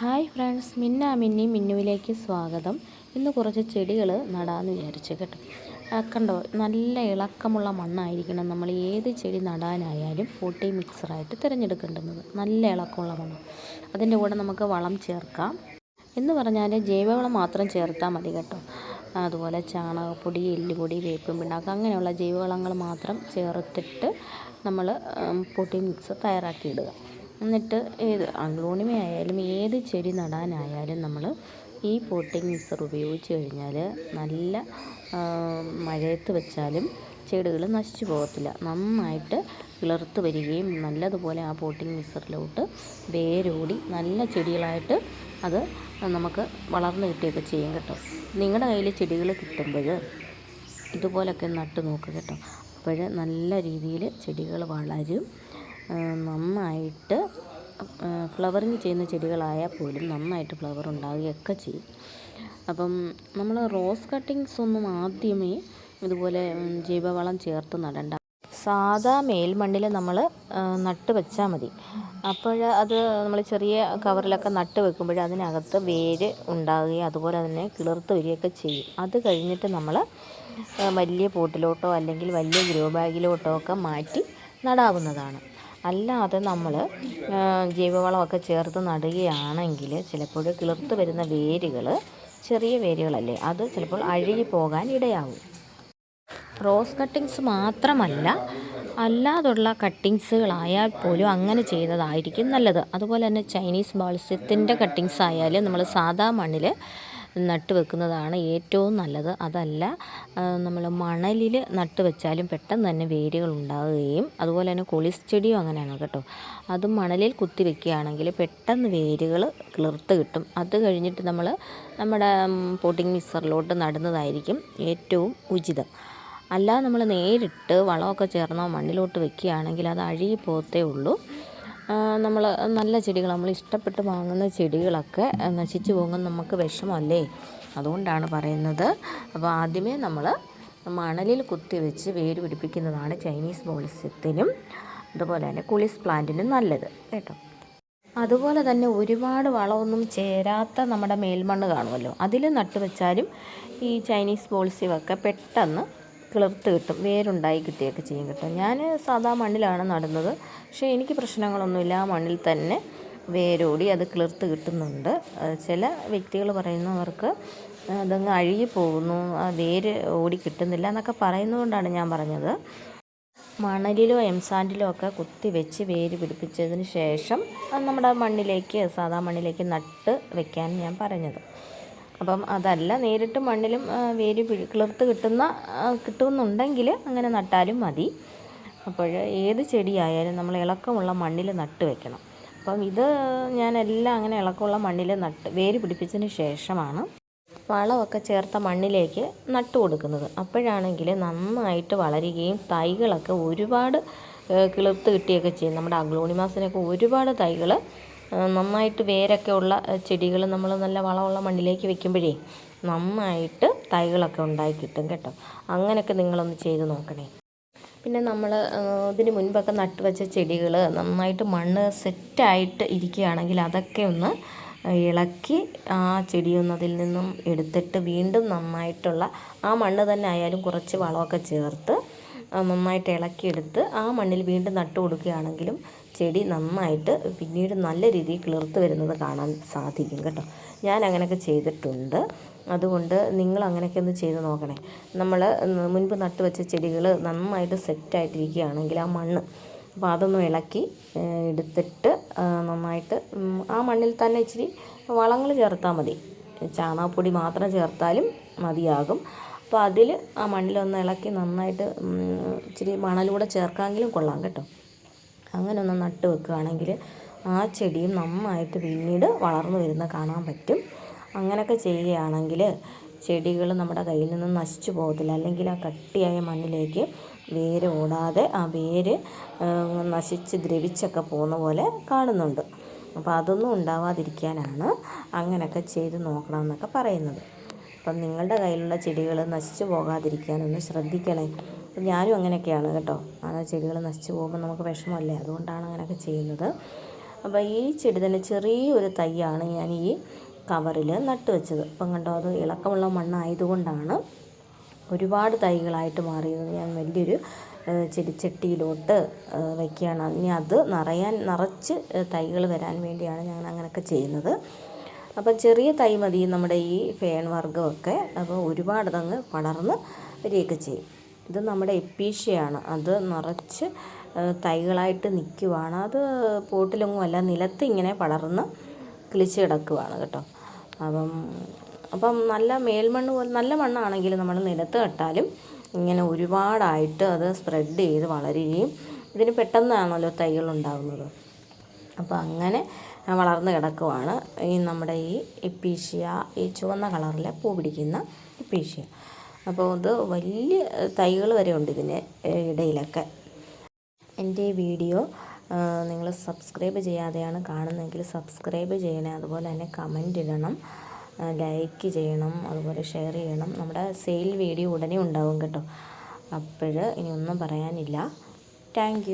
Hi friends മിന്ന മിന്നി മിന്നുവിലേക്ക് സ്വാഗതം. ഇന്ന് കുറച്ച് ചെടികൾ നടാമെന്ന് വിചാരിച്ചു കേട്ടോ. കണ്ടോ? നല്ല ഇളക്കമുള്ള മണ്ണായിരിക്കണം നമ്മൾ ഏത് ചെടി നടാനായാലും പോട്ടി മിക്സറായിട്ട് തിരഞ്ഞെടുക്കേണ്ടുന്നത്. നല്ല ഇളക്കമുള്ള മണ്ണ്. അതിന്റെ കൂടെ നമുക്ക് വളം ചേർക്കാം. എന്ന് പറഞ്ഞാൽ ജൈവവളം മാത്രം ചേർത്താൽ മതി കേട്ടോ. അതുപോലെ ചാണകപ്പൊടി എല്ലുപൊടി വേപ്പും പിണ്ണാക്ക് അങ്ങനെയുള്ള ജൈവവളങ്ങൾ മാത്രം ചേർത്തിട്ട് നമ്മൾ പൊട്ടി മിക്സ് തയ്യാറാക്കി ഇടുക. എന്നിട്ട് ഏത് അഗ്ലോണിമ ആയാലും ഏത് ചെടി നടാനായാലും നമ്മൾ ഈ പോട്ടിംഗ് മിക്സർ ഉപയോഗിച്ച് കഴിഞ്ഞാൽ നല്ല മഴയത്ത് വെച്ചാലും ചെടികൾ നശിച്ചു പോകത്തില്ല. നന്നായിട്ട് വിളർത്ത് വരികയും നല്ലതുപോലെ ആ പോട്ടിംഗ് മിക്സറിലോട്ട് വേരോടി നല്ല ചെടികളായിട്ട് അത് നമുക്ക് വളർന്നു കിട്ടുകയൊക്കെ ചെയ്യും കേട്ടോ. നിങ്ങളുടെ കയ്യിൽ ചെടികൾ കിട്ടുമ്പോൾ ഇതുപോലൊക്കെ നട്ട് നോക്കുക കേട്ടോ. അപ്പോൾ നല്ല രീതിയിൽ ചെടികൾ വളരും. നന്നായിട്ട് ഫ്ലവറിങ് ചെയ്യുന്ന ചെടികളായാൽ പോലും നന്നായിട്ട് ഫ്ലവർ ഉണ്ടാവുകയൊക്കെ ചെയ്യും. അപ്പം നമ്മൾ റോസ് കട്ടിങ്സ് ഒന്നും ആദ്യമേ ഇതുപോലെ ജൈവവളം ചേർത്ത് നടണ്ട. സാധാ മേൽമണ്ണിൽ നമ്മൾ നട്ട് വെച്ചാൽ മതി. അപ്പോൾ അത് നമ്മൾ ചെറിയ കവറിലൊക്കെ നട്ട് വെക്കുമ്പോൾ അതിനകത്ത് വേര് ഉണ്ടാവുകയും അതുപോലെ തന്നെ കിളിർത്ത് വരികയൊക്കെ ചെയ്യും. അത് കഴിഞ്ഞിട്ട് നമ്മൾ വലിയ പോട്ടിലോട്ടോ അല്ലെങ്കിൽ വലിയ ഗ്രോ ബാഗിലോട്ടോ ഒക്കെ മാറ്റി നടാവുന്നതാണ്. അല്ലാതെ നമ്മൾ ജൈവവളമൊക്കെ ചേർത്ത് നടുകയാണെങ്കിൽ ചിലപ്പോൾ കിളിർത്ത് വരുന്ന വേരുകൾ ചെറിയ വേരുകളല്ലേ അത് ചിലപ്പോൾ അഴുകി പോകാൻ ഇടയാകും റോസ് കട്ടിങ്സ് മാത്രമല്ല അല്ലാതുള്ള കട്ടിങ്സുകളായാൽ പോലും അങ്ങനെ ചെയ്തതായിരിക്കും നല്ലത്. അതുപോലെ തന്നെ ചൈനീസ് ബാൾസ്യത്തിന്റെ കട്ടിങ്സ് ആയാലും നമ്മൾ സാധാ മണ്ണിൽ നട്ട് വെക്കുന്നതാണ് ഏറ്റവും നല്ലത്. അതല്ല നമ്മൾ മണലിൽ നട്ട് വെച്ചാലും പെട്ടെന്ന് തന്നെ വേരുകൾ ഉണ്ടാവുകയും അതുപോലെ തന്നെ കൊളിച്ചെടിയും അങ്ങനെയാണ് കേട്ടോ. അത് മണലിൽ കുത്തി വെക്കുകയാണെങ്കിൽ പെട്ടെന്ന് വേരുകൾ കിളിർത്ത് കിട്ടും. അത് കഴിഞ്ഞിട്ട് നമ്മൾ നമ്മുടെ പോട്ടിംഗ് മിക്സറിലോട്ട് നടുന്നതായിരിക്കും ഏറ്റവും ഉചിതം. അല്ലാതെ നമ്മൾ നേരിട്ട് വളമൊക്കെ ചേർന്നോ മണ്ണിലോട്ട് വെക്കുകയാണെങ്കിൽ അത് അഴുകി പോകത്തേ ഉള്ളൂ. നമ്മൾ നല്ല ചെടികൾ നമ്മൾ ഇഷ്ടപ്പെട്ട് വാങ്ങുന്ന ചെടികളൊക്കെ നശിച്ചു പോകുമ്പോൾ നമുക്ക് വിഷമമല്ലേ അതുകൊണ്ടാണ് പറയുന്നത്. അപ്പോൾ ആദ്യമേ നമ്മൾ മണലിൽ കുത്തി വെച്ച് വേര് പിടിപ്പിക്കുന്നതാണ് ചൈനീസ് ബോളിസ്യത്തിനും അതുപോലെ തന്നെ കുളിസ് പ്ലാന്റിനും നല്ലത് കേട്ടോ. അതുപോലെ തന്നെ ഒരുപാട് വളമൊന്നും ചേരാത്ത നമ്മുടെ മേൽമണ്ണ് കാണുമല്ലോ. അതിൽ നട്ടുവെച്ചാലും ഈ ചൈനീസ് ബോൾസ്യമൊക്കെ പെട്ടെന്ന് കിളിർത്ത് കിട്ടും വേരുണ്ടായി കിട്ടുകയൊക്കെ ചെയ്യും കേട്ടോ. ഞാൻ സാധാ മണ്ണിലാണ് നടുന്നത്. പക്ഷേ എനിക്ക് പ്രശ്നങ്ങളൊന്നുമില്ല. ആ മണ്ണിൽ തന്നെ വേരോടി അത് കിളിർത്ത് കിട്ടുന്നുണ്ട്. ചില വ്യക്തികൾ പറയുന്നവർക്ക് അതങ്ങ് അഴുകി പോകുന്നു ആ വേര് ഓടി കിട്ടുന്നില്ല എന്നൊക്കെ പറയുന്നതുകൊണ്ടാണ് ഞാൻ പറഞ്ഞത്. മണലിലോ എംസാൻഡിലോ ഒക്കെ കുത്തി വെച്ച് വേര് പിടിപ്പിച്ചതിന് ശേഷം നമ്മുടെ മണ്ണിലേക്ക് സാധാ മണ്ണിലേക്ക് നട്ട് വെക്കാൻ ഞാൻ പറഞ്ഞത്. അപ്പം അതല്ല നേരിട്ട് മണ്ണിലും വേര് കിളിർത്ത് കിട്ടുന്ന കിട്ടുമെന്നുണ്ടെങ്കിൽ അങ്ങനെ നട്ടാലും മതി. അപ്പോൾ ഏത് ചെടിയായാലും നമ്മൾ ഇളക്കമുള്ള മണ്ണിൽ നട്ട് വെക്കണം. അപ്പം ഇത് ഞാനെല്ലാം അങ്ങനെ ഇളക്കമുള്ള മണ്ണിൽ നട്ട് വേര് പിടിപ്പിച്ചതിന് ശേഷമാണ് വളമൊക്കെ ചേർത്ത മണ്ണിലേക്ക് നട്ടു കൊടുക്കുന്നത്. അപ്പോഴാണെങ്കിൽ നന്നായിട്ട് വളരുകയും തൈകളൊക്കെ ഒരുപാട് കിളിർത്ത് കിട്ടുകയൊക്കെ ചെയ്യും. നമ്മുടെ അഗ്ലോണിമാസിനൊക്കെ ഒരുപാട് തൈകൾ നന്നായിട്ട് വേരൊക്കെ ഉള്ള ചെടികൾ നമ്മൾ നല്ല വളമുള്ള മണ്ണിലേക്ക് വെക്കുമ്പോഴേ നന്നായിട്ട് തൈകളൊക്കെ ഉണ്ടായി കിട്ടും കേട്ടോ. അങ്ങനെയൊക്കെ നിങ്ങളൊന്ന് ചെയ്ത് നോക്കണേ. പിന്നെ നമ്മൾ ഇതിന് മുൻപൊക്കെ നട്ടുവച്ച ചെടികൾ നന്നായിട്ട് മണ്ണ് സെറ്റായിട്ട് ഇരിക്കുകയാണെങ്കിൽ അതൊക്കെ ഒന്ന് ഇളക്കി ആ ചെടിയൊന്ന് അതിൽ നിന്നും എടുത്തിട്ട് വീണ്ടും നന്നായിട്ടുള്ള ആ മണ്ണ് തന്നെ ആയാലും കുറച്ച് വളമൊക്കെ ചേർത്ത് നന്നായിട്ട് ഇളക്കിയെടുത്ത് ആ മണ്ണിൽ വീണ്ടും നട്ടു കൊടുക്കുകയാണെങ്കിലും ചെടി നന്നായിട്ട് പിന്നീട് നല്ല രീതിയിൽ കിളിർത്ത് വരുന്നത് കാണാൻ സാധിക്കും കേട്ടോ. ഞാൻ അങ്ങനെയൊക്കെ ചെയ്തിട്ടുണ്ട്. അതുകൊണ്ട് നിങ്ങൾ അങ്ങനെയൊക്കെ ഒന്ന് ചെയ്ത് നോക്കണേ. നമ്മൾ മുൻപ് നട്ടു വെച്ച ചെടികൾ നന്നായിട്ട് സെറ്റായിട്ടിരിക്കുകയാണെങ്കിൽ ആ മണ്ണ് അപ്പോൾ അതൊന്ന് ഇളക്കി എടുത്തിട്ട് നന്നായിട്ട് ആ മണ്ണിൽ തന്നെ ഇച്ചിരി വളങ്ങൾ ചേർത്താൽ മതി. ചാണകപ്പൊടി മാത്രം ചേർത്താലും മതിയാകും. അപ്പോൾ അതിൽ ആ മണ്ണിലൊന്ന് ഇളക്കി നന്നായിട്ട് ഇച്ചിരി മണലൂടെ ചേർക്കാമെങ്കിലും കൊള്ളാം കേട്ടോ. അങ്ങനെ ഒന്ന് നട്ട് വെക്കുകയാണെങ്കിൽ ആ ചെടിയും നന്നായിട്ട് പിന്നീട് വളർന്നു വരുന്ന കാണാൻ പറ്റും. അങ്ങനെയൊക്കെ ചെയ്യുകയാണെങ്കിൽ ചെടികൾ നമ്മുടെ കയ്യിൽ നിന്ന് നശിച്ചു പോകത്തില്ല. അല്ലെങ്കിൽ ആ കട്ടിയായ മണ്ണിലേക്ക് വേര് ഓടാതെ ആ വേര് നശിച്ച് ദ്രവിച്ചൊക്കെ പോകുന്ന പോലെ കാണുന്നുണ്ട്. അപ്പോൾ അതൊന്നും ഉണ്ടാവാതിരിക്കാനാണ് അങ്ങനെയൊക്കെ ചെയ്ത് നോക്കണമെന്നൊക്കെ പറയുന്നത്. അപ്പം നിങ്ങളുടെ കയ്യിലുള്ള ചെടികൾ നശിച്ചു പോകാതിരിക്കാനൊന്ന് ശ്രദ്ധിക്കണേ. അപ്പം ഞാനും അങ്ങനെയൊക്കെയാണ് കേട്ടോ. ആ ചെടികൾ നശിച്ചു പോകുമ്പോൾ നമുക്ക് വിഷമമല്ലേ? അതുകൊണ്ടാണ് അങ്ങനെയൊക്കെ ചെയ്യുന്നത്. അപ്പോൾ ഈ ചെടി തന്നെ ചെറിയൊരു തൈയാണ് ഞാൻ ഈ കവറിൽ നട്ട് വെച്ചത്. അപ്പം കണ്ടോ അത് ഇളക്കമുള്ള മണ്ണായതുകൊണ്ടാണ് ഒരുപാട് തൈകളായിട്ട് മാറിയത്. ഞാൻ വലിയൊരു ചെടിച്ചട്ടിയിലോട്ട് വയ്ക്കുകയാണ് ഇനി അത് നിറയാൻ നിറച്ച് തൈകൾ വരാൻ വേണ്ടിയാണ് ഞാൻ അങ്ങനെയൊക്കെ ചെയ്യുന്നത്. അപ്പം ചെറിയ തൈ മതി നമ്മുടെ ഈ ഫേൺ വർഗമൊക്കെ. അപ്പോൾ ഒരുപാട് അതങ്ങ് പടർന്ന് വരികയൊക്കെ ചെയ്യും. ഇത് നമ്മുടെ എപ്പീഷ്യയാണ്. അത് നിറച്ച് തൈകളായിട്ട് നിൽക്കുവാണ്. അത് പോട്ടിലൊന്നും അല്ല നിലത്ത് ഇങ്ങനെ പടർന്ന് കിളിച്ച് കിടക്കുവാണ് കേട്ടോ. അപ്പം അപ്പം നല്ല മേൽമണ്ണ് പോലെ നല്ല മണ്ണാണെങ്കിൽ നമ്മൾ നിലത്ത് നട്ടാലും ഇങ്ങനെ ഒരുപാടായിട്ട് അത് സ്പ്രെഡ് ചെയ്ത് വളരുകയും ഇതിന് പെട്ടെന്നാണല്ലോ തൈകൾ ഉണ്ടാകുന്നത് അപ്പോൾ അങ്ങനെ വളർന്ന് കിടക്കുവാണ്. ഈ നമ്മുടെ ഈ എപ്പീഷ്യ ഈ ചുവന്ന കളറിലെ പൂ പിടിക്കുന്ന എപ്പീഷ്യ. അപ്പോൾ ഇത് വലിയ തൈകൾ വരെ ഉണ്ട് ഇതിന് ഇടയിലൊക്കെ. എന്റെ ഈ വീഡിയോ നിങ്ങൾ സബ്സ്ക്രൈബ് ചെയ്യാതെയാണ് കാണുന്നതെങ്കിൽ സബ്സ്ക്രൈബ് ചെയ്യണേ. അതുപോലെ തന്നെ കമന്റ് ഇടണം ലൈക്ക് ചെയ്യണം അതുപോലെ ഷെയർ ചെയ്യണം. നമ്മുടെ സെയിൽ വീഡിയോ ഉടനെ ഉണ്ടാവും കേട്ടോ. അപ്പോൾ ഇനി ഒന്നും പറയാനില്ല. താങ്ക്